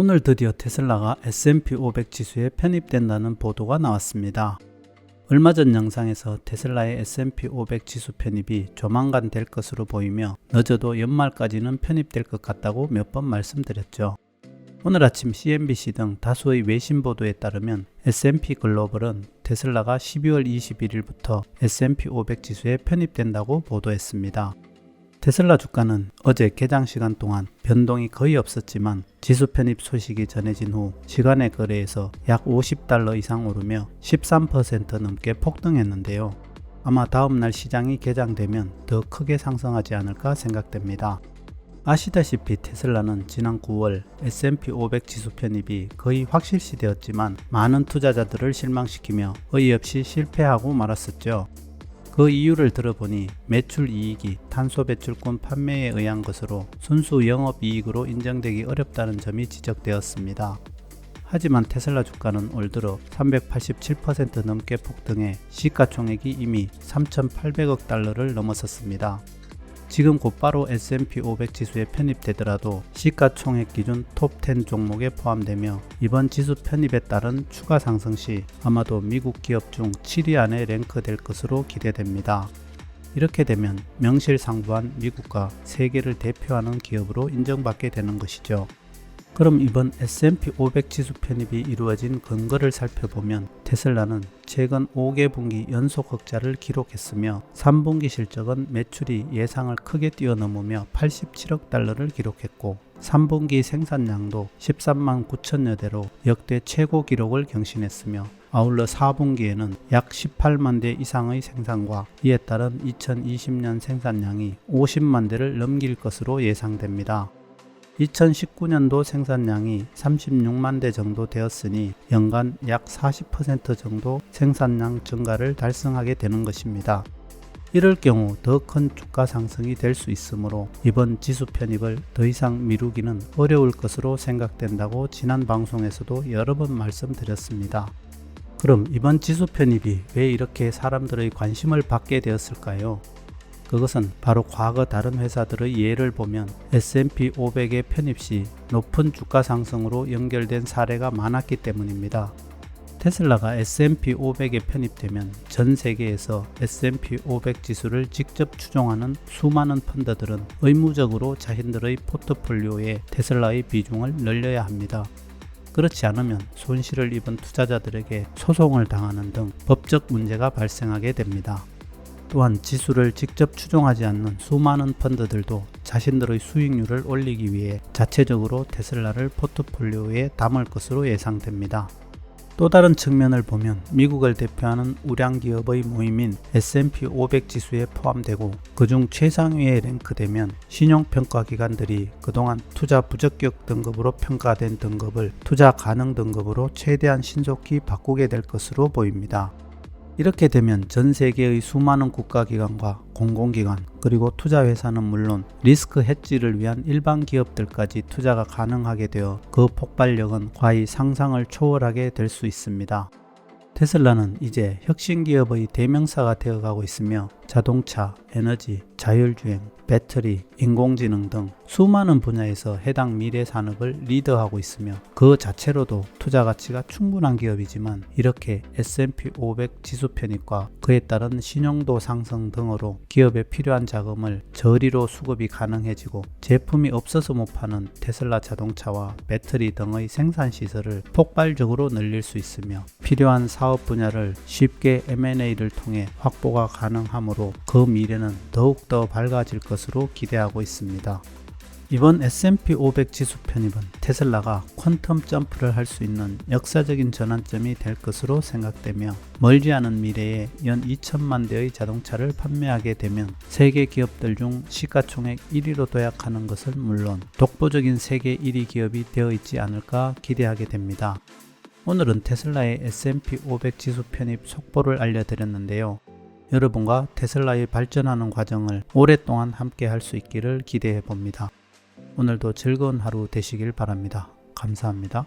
오늘 드디어 테슬라가 S&P 500 지수에 편입된다는 보도가 나왔습니다. 얼마 전 영상에서 테슬라의 S&P 500 지수 편입이 조만간 될 것으로 보이며 늦어도 연말까지는 편입될 것 같다고 몇 번 말씀드렸죠. 오늘 아침 CNBC 등 다수의 외신 보도에 따르면 S&P 글로벌은 테슬라가 12월 21일부터 S&P 500 지수에 편입된다고 보도했습니다. 테슬라 주가는 어제 개장 시간 동안 변동이 거의 없었지만 지수 편입 소식이 전해진 후 시간의 거래에서 약 50달러 이상 오르며 13% 넘게 폭등했는데요. 아마 다음날 시장이 개장되면 더 크게 상승하지 않을까 생각됩니다. 아시다시피 테슬라는 지난 9월 S&P 500 지수 편입이 거의 확실시 되었지만 많은 투자자들을 실망시키며 어이없이 실패하고 말았었죠. 그 이유를 들어보니 매출 이익이 탄소 배출권 판매에 의한 것으로 순수 영업 이익으로 인정되기 어렵다는 점이 지적되었습니다. 하지만 테슬라 주가는 올 들어 387% 넘게 폭등해 시가총액이 이미 3,800억 달러를 넘어섰습니다. 지금 곧바로 S&P 500 지수에 편입되더라도 시가총액 기준 톱10 종목에 포함되며 이번 지수 편입에 따른 추가 상승 시 아마도 미국 기업 중 7위 안에 랭크될 것으로 기대됩니다. 이렇게 되면 명실상부한 미국과 세계를 대표하는 기업으로 인정받게 되는 것이죠. 그럼 이번 S&P 500 지수 편입이 이루어진 근거를 살펴보면 테슬라는 최근 5개 분기 연속 흑자를 기록했으며 3분기 실적은 매출이 예상을 크게 뛰어넘으며 87억 달러를 기록했고 3분기 생산량도 13만 9천여 대로 역대 최고 기록을 경신했으며 아울러 4분기에는 약 18만 대 이상의 생산과 이에 따른 2020년 생산량이 50만 대를 넘길 것으로 예상됩니다. 2019년도 생산량이 36만 대 정도 되었으니 연간 약 40% 정도 생산량 증가를 달성하게 되는 것입니다. 이럴 경우 더 큰 주가 상승이 될 수 있으므로 이번 지수 편입을 더 이상 미루기는 어려울 것으로 생각된다고 지난 방송에서도 여러 번 말씀드렸습니다. 그럼 이번 지수 편입이 왜 이렇게 사람들의 관심을 받게 되었을까요? 그것은 바로 과거 다른 회사들의 예를 보면 S&P 500의 편입 시 높은 주가 상승으로 연결된 사례가 많았기 때문입니다. 테슬라가 S&P 500에 편입되면 전 세계에서 S&P 500 지수를 직접 추종하는 수많은 펀드들은 의무적으로 자신들의 포트폴리오에 테슬라의 비중을 늘려야 합니다. 그렇지 않으면 손실을 입은 투자자들에게 소송을 당하는 등 법적 문제가 발생하게 됩니다. 또한 지수를 직접 추종하지 않는 수많은 펀드들도 자신들의 수익률을 올리기 위해 자체적으로 테슬라를 포트폴리오에 담을 것으로 예상됩니다. 또 다른 측면을 보면 미국을 대표하는 우량 기업의 모임인 S&P 500 지수에 포함되고 그중 최상위에 랭크되면 신용평가 기관들이 그동안 투자 부적격 등급으로 평가된 등급을 투자 가능 등급으로 최대한 신속히 바꾸게 될 것으로 보입니다. 이렇게 되면 전 세계의 수많은 국가기관과 공공기관 그리고 투자회사는 물론 리스크 해지를 위한 일반 기업들까지 투자가 가능하게 되어 그 폭발력은 과히 상상을 초월하게 될 수 있습니다. 테슬라는 이제 혁신 기업의 대명사가 되어가고 있으며 자동차, 에너지, 자율주행, 배터리, 인공지능 등 수많은 분야에서 해당 미래 산업을 리더하고 있으며 그 자체로도 투자 가치가 충분한 기업이지만 이렇게 S&P 500 지수 편입과 그에 따른 신용도 상승 등으로 기업에 필요한 자금을 저리로 수급이 가능해지고 제품이 없어서 못 파는 테슬라 자동차와 배터리 등의 생산 시설을 폭발적으로 늘릴 수 있으며 필요한 사업 분야를 쉽게 M&A를 통해 확보가 가능하므로 그 미래는 더욱더 밝아질 것으로 기대하고 있습니다. 이번 S&P 500 지수 편입은 테슬라가 퀀텀 점프를 할 수 있는 역사적인 전환점이 될 것으로 생각되며 멀지 않은 미래에 연 2천만 대의 자동차를 판매하게 되면 세계 기업들 중 시가총액 1위로 도약하는 것은 물론 독보적인 세계 1위 기업이 되어 있지 않을까 기대하게 됩니다. 오늘은 테슬라의 S&P 500 지수 편입 속보를 알려드렸는데요. 여러분과 테슬라의 발전하는 과정을 오랫동안 함께 할 수 있기를 기대해 봅니다. 오늘도 즐거운 하루 되시길 바랍니다. 감사합니다.